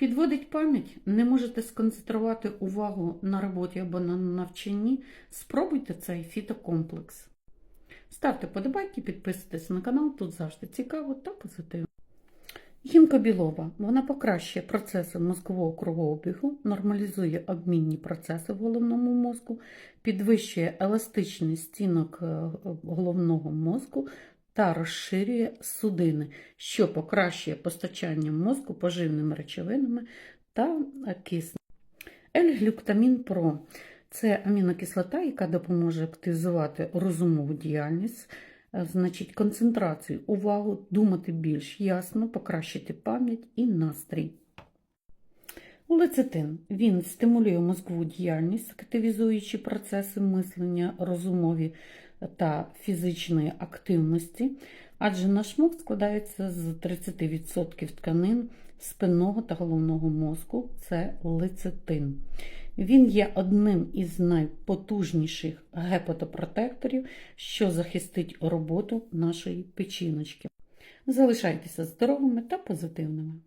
Підводить пам'ять, не можете сконцентрувати увагу на роботі або на навчанні. Спробуйте цей фітокомплекс. Ставте подобайки, підписуйтесь на канал, тут завжди цікаво та позитивно. Гінка білова. Вона покращує процеси мозкового кровообігу, нормалізує обмінні процеси в головному мозку, підвищує еластичність стінок е, головного мозку та розширює судини, що покращує постачання мозку поживними речовинами та киснем. L-глюктамін Про це амінокислота, яка допоможе активізувати розумову діяльність, е, значить концентрацію, увагу, думати більш ясно, покращити пам'ять і настрій. Улецитин. Він стимулює мозкову діяльність, активізуючи процеси мислення, розумові та фізичної активності, адже наш мозк складається з 30% тканин спинного та головного мозку це лецитин. Він є одним із найпотужніших гепатопротекторів, що захистить роботу нашої печіночки. Залишайтеся здоровими та позитивними.